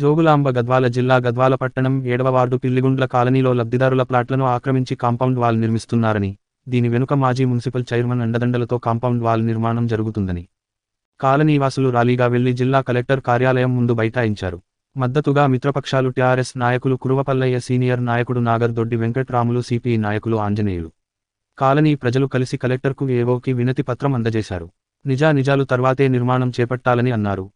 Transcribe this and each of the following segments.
జోగులాంబ గద్వాల జిల్లా గద్వాల పట్టణం ఏడవ వార్డు పిల్లిగుండ్ల కాలనీలో లబ్ధిదారుల ప్లాట్లను ఆక్రమించి కాంపౌండ్ వాల్ నిర్మిస్తున్నారని దీని వెనుక మాజీ మున్సిపల్ చైర్మన్ అండదండలతో కాంపౌండ్ వాల్ నిర్మాణం జరుగుతుందని. కాలనీవాసులు ర్యాలీగా వెళ్ళి జిల్లా కలెక్టర్ కార్యాలయం ముందు బైఠాయించారు. మద్దతుగా మిత్రపక్షాలు టీఆర్ఎస్ నాయకులు కురువపల్లయ్య సీనియర్ నాయకుడు నాగర్దొడ్డి వెంకట్రాములు సిపిఐ నాయకులు ఆంజనేయులు. కాలనీ ప్రజలు కలిసి కలెక్టర్కు ఏవోకి వినతి పత్రం అందజేశారు. నిజా నిజాలు తర్వాతే నిర్మాణం చేపట్టాలని అన్నారు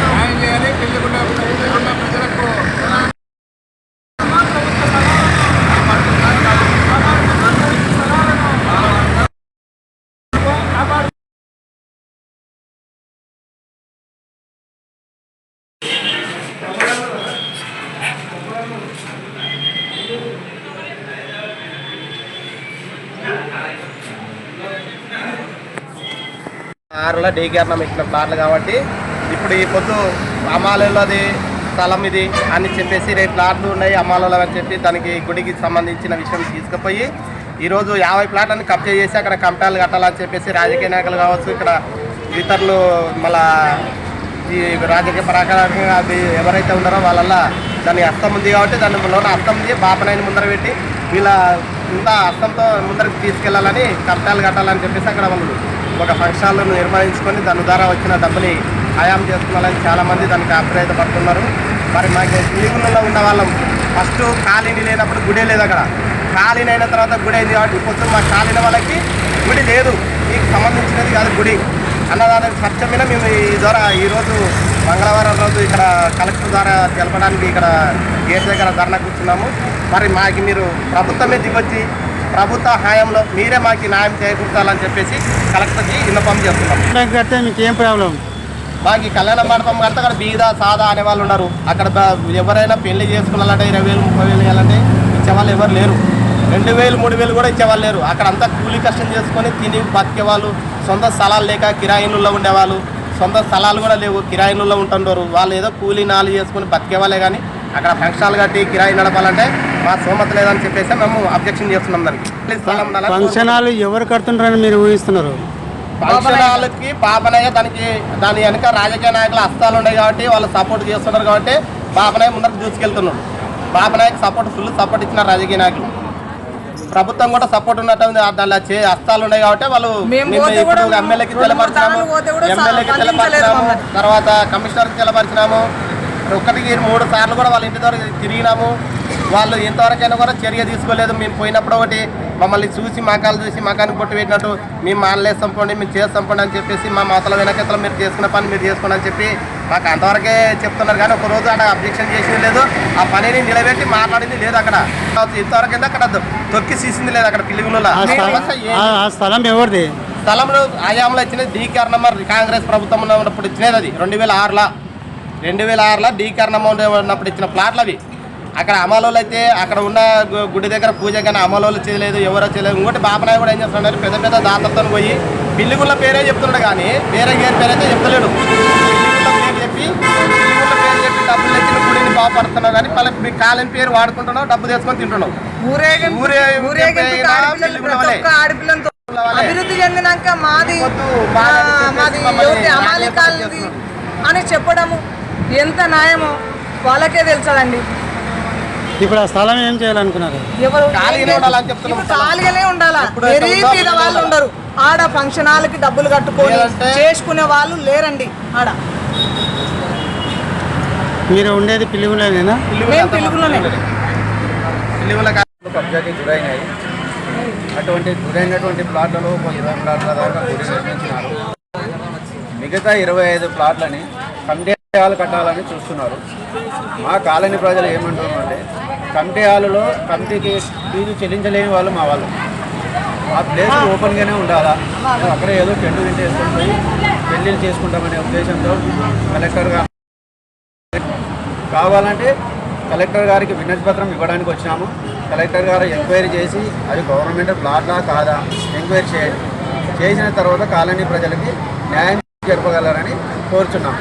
న్యాయం చేయాలి పెళ్ళిగుండ పెళ్ళిగుండ ప్రజలకు ఆరులో కేర్ ఇచ్చిన ప్లాట్లు కాబట్టి ఇప్పుడు ఈ పొద్దు అమాలలోది స్థలం ఇది అని చెప్పేసి రేపు ప్లాట్లు ఉన్నాయి అమ్మాలలో అని చెప్పి దానికి గుడికి సంబంధించిన విషయం తీసుకుపోయి ఈరోజు యాభై ప్లాట్లను కబ్జా చేసి అక్కడ కమిటాలు కట్టాలని చెప్పేసి రాజకీయ నాయకులు కావచ్చు ఇక్కడ ఇతరులు మళ్ళా ఈ రాజకీయ పరాకారంగా అది ఎవరైతే ఉన్నారో వాళ్ళ దాని అర్థం ఉంది కాబట్టి దాని లోన అర్థం ఉంది బాపనైన ముందర పెట్టి వీళ్ళ ఇంత అర్థంతో ముందరకు తీసుకెళ్ళాలని కట్టాలు కట్టాలని చెప్పేసి అక్కడ వాళ్ళు ఒక ఫంక్షన్లను నిర్వహించుకొని దాని ద్వారా వచ్చిన డబ్బుని హయాం చేసుకోవాలని చాలామంది దానికి ఆప్యాయత పడుతున్నారు మరి మాకు తిరుగులలో ఉన్న వాళ్ళం ఫస్ట్ ఖాళీని లేనప్పుడు గుడే లేదు అక్కడ. ఖాళీని అయిన తర్వాత గుడి అయింది కాబట్టి పొద్దున్న మా ఖాళీన వాళ్ళకి గుడి లేదు. మీకు సంబంధించినది కాదు గుడి. అన్నదానం సత్యమైన మేము ఈ ద్వారా ఈరోజు మంగళవారం రోజు ఇక్కడ కలెక్టర్ ద్వారా తెలపడానికి ఇక్కడ గేట్ దగ్గర ధర్నా కూర్చున్నాము. మరి మాకు మీరు ప్రభుత్వమే దిగొచ్చి ప్రభుత్వ హాయంలో మీరే మాకు న్యాయం చేకూర్చాలని చెప్పేసి కలెక్టర్కి విన్నపం చేస్తున్నాం కడితే మీకు ఏం ప్రాబ్లం? మాకు కళ్యాణ మండపం కడితే అక్కడ బీద సాదా అనే వాళ్ళు ఉన్నారు. అక్కడ ఎవరైనా పెళ్ళి చేసుకున్నారంటే ఇరవై వేలు ముప్పై వేలు ఇవ్వాలంటే ఇచ్చేవాళ్ళు ఎవరు లేరు. రెండు వేలు మూడు వేలు కూడా ఇచ్చేవాళ్ళు లేరు. అక్కడ అంతా కూలీ కష్టం చేసుకొని తిని బతికే వాళ్ళు సొంత స్థలాలు లేక కిరాయినుల్లో ఉండేవాళ్ళు. సొంత స్థలాలు కూడా లేవు కిరాయినుల్లో ఉంటుంటారు వాళ్ళు ఏదో కూలీ నాలు చేసుకొని బతికే వాళ్ళే కానీ అక్కడ ఫంక్షన్లు కట్టి కిరాయి నడపాలంటే మా సోమత లేదని చెప్పేసి మేము అబ్జెక్షన్ చేస్తున్నాం దానికి. ఫంక్షన్ హాల్ ఎవరు కడుతుంటారని మీరు ఊహిస్తున్నారు? ఫంక్షన్ హాల్కి పాపనయ్య దానికి దాని వెనక రాజకీయ నాయకుల హస్తాలు ఉన్నాయి కాబట్టి వాళ్ళు సపోర్ట్ చేస్తున్నారు కాబట్టి పాపనయ్య ముందరకు దూసుకెళ్తున్నాడు. పాపనయ్యకి సపోర్ట్ ఫుల్ సపోర్ట్ ఇచ్చిన రాజకీయ నాయకులు. ప్రభుత్వం కూడా సపోర్ట్ ఉన్నట్టు దానిలో చే హస్తాలు ఉన్నాయి కాబట్టి వాళ్ళు ఇప్పుడు ఎమ్మెల్యేకి తెలపరిచినాము ఎమ్మెల్యేకి తెలపరిచినాము. తర్వాత కమిషనర్కి తెలపరిచినాము ఒకటికి మూడు సార్లు కూడా వాళ్ళ ఇంటి దగ్గర తిరిగినాము. వాళ్ళు ఇంతవరకైనా కూడా చర్య తీసుకోలేదు. మేము పోయినప్పుడు ఒకటి మమ్మల్ని చూసి మకాలు చూసి మకానికి పొట్టు పెట్టినట్టు మేము మానలేస్తాం పోండి మేము చేస్తాం పోండి అని చెప్పేసి మా మాతల వెనకెత్తలో మీరు చేసుకున్న పని మీరు చేసుకోండి అని చెప్పి మాకు అంతవరకే చెప్తున్నారు కానీ ఒక రోజు అక్కడ అబ్జెక్షన్ చేసింది లేదు. ఆ పనిని నిలబెట్టి మాట్లాడింది లేదు అక్కడ. ఇంతవరకు అయితే అక్కడ తొక్కి సీసింది లేదు అక్కడ పిల్లిగులలో ఆ స్థలం ఎవరిది? స్థలంలో ఆయామలో ఇచ్చినది డీకార్ నెంబర్ కాంగ్రెస్ ప్రభుత్వం ఉన్నప్పుడు ఇచ్చినది అది. రెండు వేల ఆరులో. రెండు వేల ఆరులో డీకార్ నెంబర్ ఉన్నప్పుడు ఇచ్చిన ప్లాట్లు అవి. అక్కడ అమలోలు అయితే అక్కడ ఉన్న గుడి దగ్గర పూజ కానీ అమలోలు చేయలేదు ఎవరో చేయలేదు. ఇంకోటి బాపనాయ కూడా ఏం చేస్తున్నాడు పెద్ద పెద్ద దాతలతో పోయి పిల్లిగుళ్ళ పేరే చెప్తున్నాడు కానీ వేరే గేర్ పేరు అయితే చెప్తలేడు. పిల్లిగుళ్ళ పేరు చెప్పి పిల్లిగుళ్ళ పేరు చెప్పి డబ్బులు తెచ్చిన గుడిని బాగుపడుతున్నావు కానీ మళ్ళీ మీ కాలం పేరు వాడుకుంటున్నావు డబ్బు తెచ్చుకొని తింటున్నావు. అభివృద్ధి చెందినాక మాది మాది అమాలి చేస్తున్నారు. అని చెప్పడము ఎంత న్యాయమో వాళ్ళకే తెలుసదండి. ఇప్పుడు ఆ స్థలం ఏం చేయాలనుకున్నారు? ఎవరు ఖాళీగానే ఉండాలా వాళ్ళు. ఉండరు. ఆడ ఫంక్షన్ హాల్కి డబ్బులు కట్టుకొని చేసుకునే వాళ్ళు లేరండి ఆడ. మీరు ఉండేది పిలుపులోనే పిల్లిగుళ్ళ కబ్జాకి గురైనాయి అటువంటి గురైనటువంటి ప్లాట్లలో ఒక ఇరవై ప్లాట్ల దాకా గురి నిర్మించినారు. మిగతా ఇరవై ఐదు ప్లాట్లని హాల్ కట్టాలని చూస్తున్నారు. మా కాలనీ ప్రజలు ఏమంటున్నారంటే కమిటీ హాల్లో కమిటీకి ఫీజు చెల్లించలేని వాళ్ళు మా వాళ్ళు. ఆ ప్లేస్ ఓపెన్గానే ఉండాలా? అక్కడే ఏదో టెంట్ గింట వేసుకొని పోయి పెళ్ళిళ్ళు చేసుకుంటామనే ఉద్దేశంతో కలెక్టర్ గారు కావాలంటే కలెక్టర్ గారికి వినతి పత్రం ఇవ్వడానికి వచ్చినాము. కలెక్టర్ గారు ఎంక్వైరీ చేసి అది గవర్నమెంట్ ప్లాట్లా కాదా? ఎంక్వైరీ చేయండి. చేసిన తర్వాత కాలనీ ప్రజలకి న్యాయం జరపగలరని కోరుచున్నాం.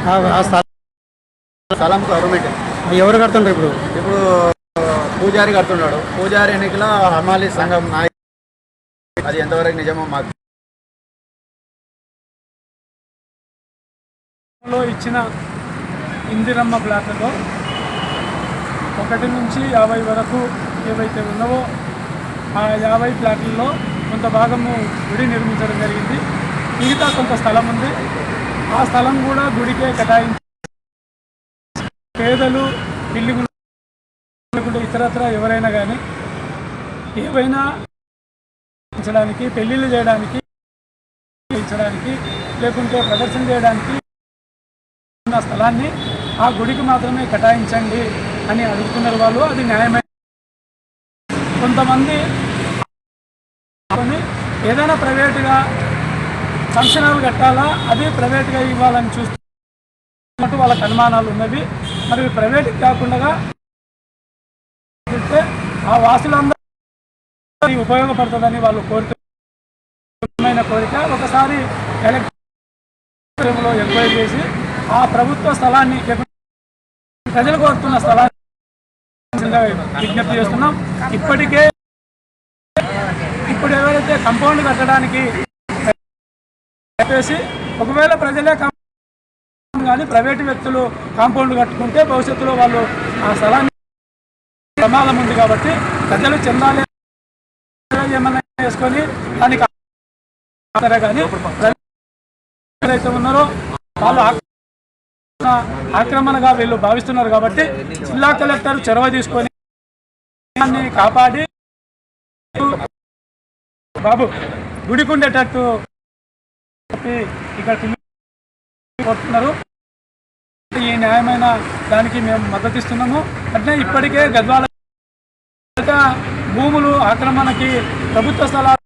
స్థలం గవర్నమెంట్ ఎవరు కడుతుంటారు ఇప్పుడు? ఇప్పుడు పూజారి కడుతున్నాడు. పూజారి ఎన్నికల హమాలి సంఘం నాయకు అది ఎంతవరకు నిజమో మాకు లో ఇచ్చిన ఇందిరమ్మ ప్లాట్లలో ఒకటి నుంచి యాభై వరకు ఏవైతే ఉన్నావో ఆ యాభై ప్లాట్లలో కొంత భాగము గుడి నిర్మించడం జరిగింది. మిగతా కొంత స్థలం ఉంది. ఆ స్థలం కూడా గుడికే కేటాయించి పేదలు బిల్డింగులు లేకుంటే ఇతరత్ర ఎవరైనా కానీ ఏవైనా ఉంచడానికి పెళ్ళిళ్ళు చేయడానికి ఇచ్చడానికి లేకుంటే ప్రదర్శన చేయడానికి ఉన్న స్థలాన్ని ఆ గుడికి మాత్రమే కేటాయించండి అని అడుగుతున్నారు వాళ్ళు. అది న్యాయమైన కొంతమంది ఏదైనా ప్రైవేటుగా ఫంక్షన్ కట్టాలా అది ప్రైవేట్గా ఇవ్వాలని చూస్తున్నట్టు వాళ్ళకి అనుమానాలు ఉన్నవి. మరి ప్రైవేట్కి కాకుండా చూస్తే ఆ వాసులందరూ ఉపయోగపడుతుందని వాళ్ళు కోరుతున్న కోరిక. ఒకసారి ఎలక్ట్రిలో ఎంక్వైరీ చేసి ఆ ప్రభుత్వ స్థలాన్ని ప్రజలు కోరుతున్న స్థలాన్ని విజ్ఞప్తి చేస్తున్నాం. ఇప్పటికే ఇప్పుడు ఎవరైతే కంపౌండ్ కట్టడానికి చెప్పేసి ఒకవేళ ప్రజలే కాంపౌండ్ కానీ ప్రైవేటు వ్యక్తులు కాంపౌండ్ కట్టుకుంటే భవిష్యత్తులో వాళ్ళు ఆ స్థలాన్ని ప్రమాదం ఉంది కాబట్టి ప్రజలు చెందాలి ఏమన్నా చేసుకొని దానికి కానీ ఎవరైతే ఉన్నారో వాళ్ళు ఆక్రమణ- ఆక్రమణగా వీళ్ళు భావిస్తున్నారు కాబట్టి జిల్లా కలెక్టర్ చొరవ తీసుకొని దాన్ని కాపాడి బాబు గుడికుండేటట్టు ఇక్కడ కోరుతున్నారు ఈ న్యాయమైన దానికి మేము మద్దతు ఇస్తున్నాము. అంటే ఇప్పటికే గద్వాల భూములు ఆక్రమణకి ప్రభుత్వ స్థలాలు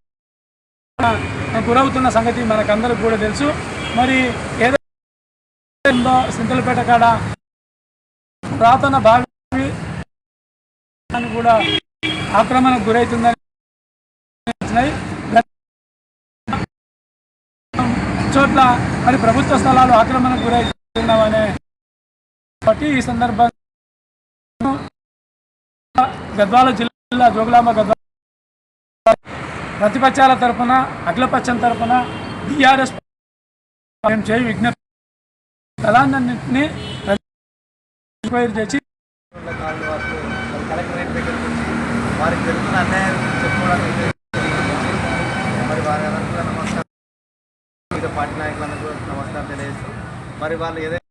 గురవుతున్న సంగతి మనకందరికి కూడా తెలుసు. మరి ఏదైతే సింతలపేట కాడ పురాతన బావి కూడా ఆక్రమణకు గురవుతుందని చోట్ల మరి ప్రభుత్వ స్థలాలు ఆక్రమణకు గురవుతున్నామనే కాబట్టి ఈ సందర్భంగా గద్వాల జిల్లా జోగులాంబ గద్వాల ప్రతిపక్షాల తరపున అఖిలపక్షం తరపున బీఆర్ఎస్ మేము చేయి విజ్ఞప్తి స్థలాన్నింటినీ ఎంక్వైరీ చేసి మరి వారికి జరుగుతున్న అన్యాయం చెప్పుకోవడానికి మరి వారి కూడా నమస్కారం. వివిధ పార్టీ నాయకులందరూ కూడా నమస్కారం తెలియజేస్తూ మరి వాళ్ళు ఏదైతే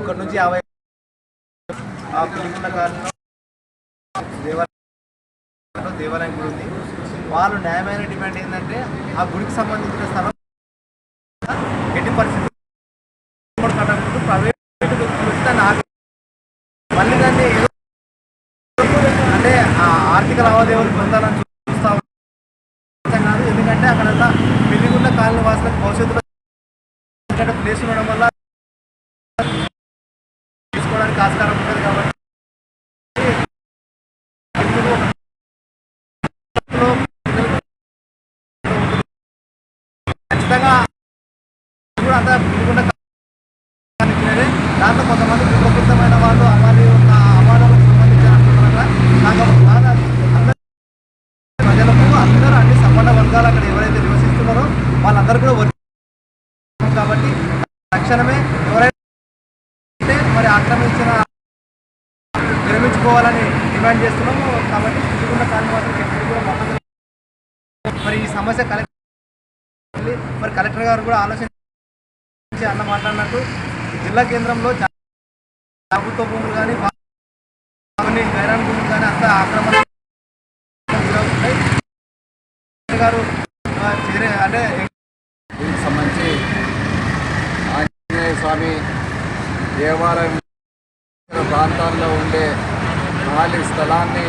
ఒకటి నుంచి యాభై ఆ కాలంలో దేవాలయం దేవాలయం గుడి ఉంది. వాళ్ళు న్యాయమైన డిమాండ్ ఏంటంటే ఆ గుడికి సంబంధించిన స్థలం ఎట్టి పరిస్థితి ప్రైవేట్ వ్యక్తులు మళ్ళీ దాన్ని అంటే ఆ ఆర్థిక లావాదేవీలు పొందాలని చూస్తా ఉన్నాం. కాదు ఎందుకంటే అక్కడంతా పెళ్ళిగుండ కాలనీ వాసులకు భవిష్యత్తులో ప్లేస్ ఉండడం వల్ల తీసుకోవడానికి ఆస్కారం ఉంటుంది కాబట్టి పిల్లలు ఖచ్చితంగా కూడా అంతా పెళ్ళిగుండ కాలనీ దాంట్లో కొంతమంది విపరీతమైన వాళ్ళు అవార్డు అవార్డులకు సంబంధించిన అంటున్నారా నాకు ఒక బాధ అందరూ ప్రజలకు అందరూ అన్ని సంబంధ వర్గాలు అక్కడ ఎవరైతే నివసిస్తున్నారో వాళ్ళందరూ కూడా వర్గ కాబట్టి తక్షణమే ఎవరైతే మరి ఆక్రమించిన విరమించుకోవాలని డిమాండ్ చేస్తున్నాము కాబట్టి చుట్టుకున్న కాలనీ ఎప్పుడు కూడా మరి ఈ సమస్య కలెక్టర్ మరి కలెక్టర్ గారు కూడా ఆలోచించి అన్న మాట్లాడినట్టు జిల్లా కేంద్రంలో ప్రభుత్వ భూములు కానీ కొన్ని గైరాన్ భూములు కానీ అంతా ఆక్రమణ గారు చేరే అంటే దీనికి సంబంధించి ఆంజనేయ స్వామి దేవాలయం ప్రాంతాల్లో ఉండే ఖాళీ స్థలాన్ని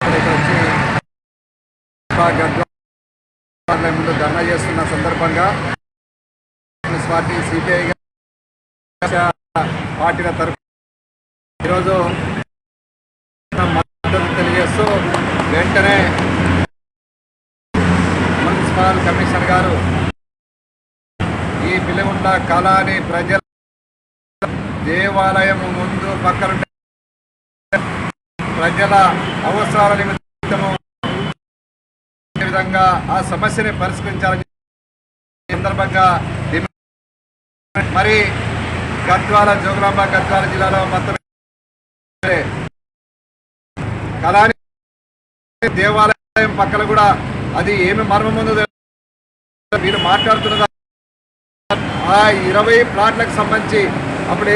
ఇక్కడికి వచ్చి ముందు ధర్నా చేస్తున్న సందర్భంగా కాంగ్రెస్ పార్టీ సిపిఐ పార్టీల తరఫు ఈరోజు మద్దతు తెలియజేస్తూ వెంటనే మున్సిపల్ కమిషనర్ గారు ఈ పిల్లగుండ కళాని ప్రజల దేవాలయం ముందు పక్కన ప్రజల అవసరాల నిమిత్తము విధంగా ఆ సమస్యని పరిష్కరించాలని సందర్భంగా మరి గద్వాల జోగులాంబ గద్వాల జిల్లాలో మొత్తం కళాని దేవాలయం పక్కన కూడా అది ఏమి మర్మం ఉందో మీరు మాట్లాడుతున్నదా? ఆ ఇరవై ప్లాట్లకు సంబంధించి అప్పుడు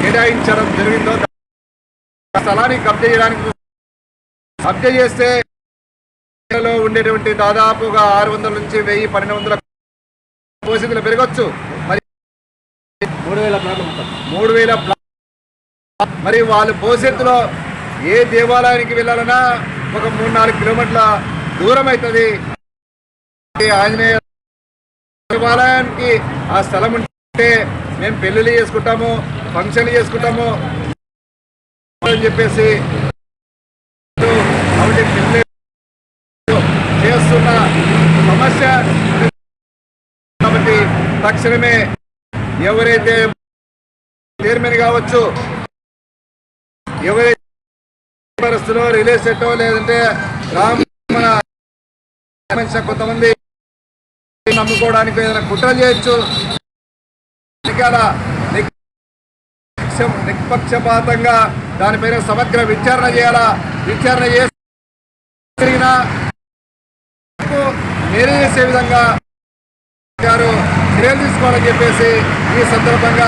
కేటాయించడం జరిగిందో ఆ స్థలాన్ని కబ్జా చేయడానికి కబ్జా చేస్తే లో ఉండేటువంటి దాదాపుగా ఆరు వందల నుంచి వెయ్యి పన్నెండు వందల పరిస్థితులు పెరగచ్చు. మరి మూడు వేల మూడు వేల మరి వాళ్ళు భవిష్యత్తులో ఏ దేవాలయానికి వెళ్ళాలన్నా ఒక మూడు నాలుగు కిలోమీటర్ల దూరం అవుతుంది. ఆంజనేయ దేవాలయానికి ఆ స్థలం ఉంటే మేము పెళ్ళిళ్ళు చేసుకుంటాము ఫంక్షన్లు చేసుకుంటాము అని చెప్పేసి. కాబట్టి వస్తున్న సమస్య కాబట్టి తక్షణమే ఎవరైతే చైర్మన్ కావచ్చు ఎవరైతే పరిస్థితుల్లో రియల్ లేదంటే గ్రామీణ కొంతమంది నమ్ముకోవడానికి ఏదైనా కుట్ర చేయొచ్చు. ఎన్నికల నిష్పక్షపాతంగా దానిపైన సమగ్ర విచారణ చేయాలా? విచారణ చేసి వరకు మేలు చేసే విధంగా గారు చర్యలు తీసుకోవాలని చెప్పేసి ఈ సందర్భంగా